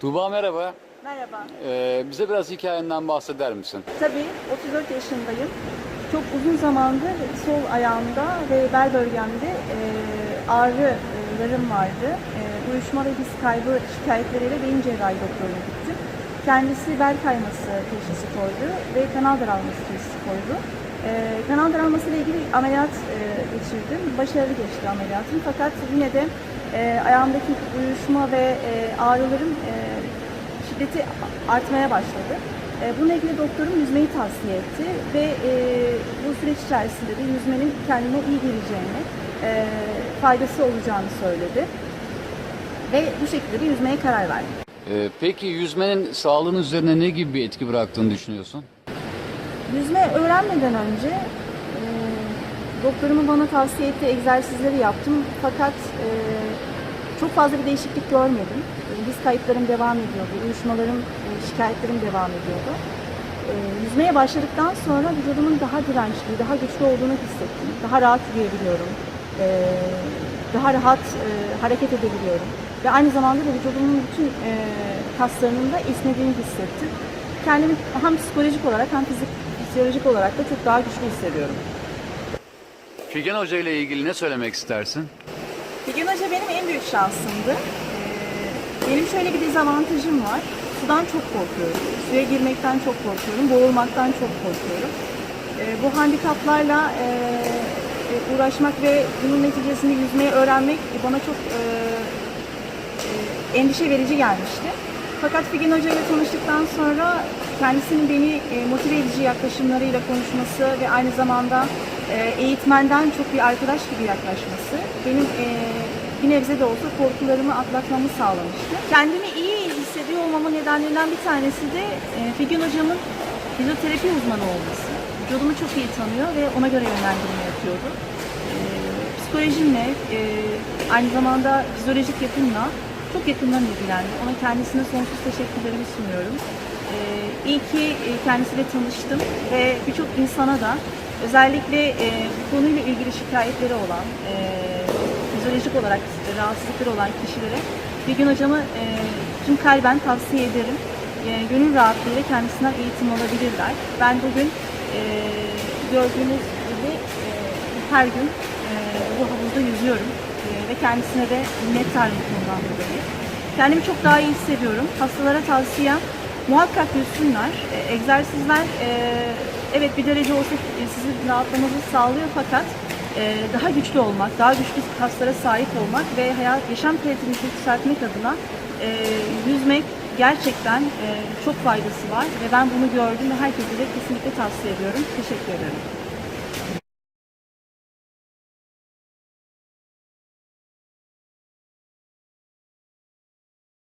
Tuğba merhaba. Merhaba. Ee, bize biraz hikayenden bahseder misin? Tabii 34 yaşındayım. Çok uzun zamandır sol ayağımda ve bel bölgemde e, ağrılarım vardı. E, uyuşma ve diz kaybı şikayetleriyle beyin cerrahi doktoruna gittim. Kendisi bel kayması teşhisi koydu ve kanal daralması teşhisi koydu. E, kanal daralması ile ilgili ameliyat e, geçirdim. Başarılı geçti ameliyatım fakat yine de e, ayağımdaki uyuşma ve e, ağrılarım e, şiddeti artmaya başladı. E, Bununla ilgili doktorum yüzmeyi tavsiye etti ve e, bu süreç içerisinde de yüzmenin kendime iyi geleceğini, e, faydası olacağını söyledi. Ve bu şekilde de yüzmeye karar verdim. Ee, peki yüzmenin sağlığın üzerine ne gibi bir etki bıraktığını düşünüyorsun? Yüzme öğrenmeden önce e, doktorumun bana tavsiye ettiği egzersizleri yaptım fakat e, çok fazla bir değişiklik görmedim. E, kayıplarım devam ediyordu, uyuşmalarım, e, şikayetlerim devam ediyordu. E, yüzmeye başladıktan sonra vücudumun daha dirençli, daha güçlü olduğunu hissettim. Daha rahat yürüyebiliyorum, e, daha rahat e, hareket edebiliyorum. Ve aynı zamanda da vücudumun bütün e, kaslarının da esnediğini hissettim. Kendimi hem psikolojik olarak hem fizik, fizyolojik olarak da çok daha güçlü hissediyorum. Figen Hoca ile ilgili ne söylemek istersin? Figen Hoca benim en büyük şansımdı. Ee, Benim şöyle bir dezavantajım var. Sudan çok korkuyorum. Suya girmekten çok korkuyorum. Boğulmaktan çok korkuyorum. Ee, Bu handikaplarla e, e, uğraşmak ve bunun neticesinde yüzmeyi öğrenmek bana çok e, endişe verici gelmişti. Fakat Figen Hoca ile tanıştıktan sonra kendisinin beni e, motive edici yaklaşımlarıyla konuşması ve aynı zamanda e, eğitmenden çok bir arkadaş gibi yaklaşması benim e, bir nebze de olsa korkularımı atlatmamı sağlamıştı. Kendimi iyi hissediyor olmamın nedenlerinden bir tanesi de Figen Hocamın fizyoterapi uzmanı olması. Vücudumu çok iyi tanıyor ve ona göre yönlendirme yapıyordu. Psikolojimle, aynı zamanda fizyolojik yapımla çok yakından ilgilendi. Ona kendisine sonsuz teşekkürlerimi sunuyorum. E, iyi ki e, kendisiyle tanıştım ve birçok insana da özellikle e, bu konuyla ilgili şikayetleri olan, e, fizyolojik olarak rahatsızlıkları olan kişilere bir gün hocamı e, tüm kalben tavsiye ederim. E, gönül rahatlığıyla kendisinden eğitim alabilirler. Ben bugün e, gördüğünüz gibi e, her gün e, bu havuzda yüzüyorum ve kendisine de minnettarım bundan dolayı. Kendimi çok daha iyi hissediyorum. Hastalara tavsiyem muhakkak yüzsünler. E, egzersizler e, evet bir derece olsa sizin rahatlamanızı sağlıyor fakat e, daha güçlü olmak, daha güçlü kaslara sahip olmak ve hayat yaşam kalitenizi yükseltmek adına e, yüzmek gerçekten çok faydası var ve ben bunu gördüm ve herkese de kesinlikle tavsiye ediyorum. Teşekkür ederim.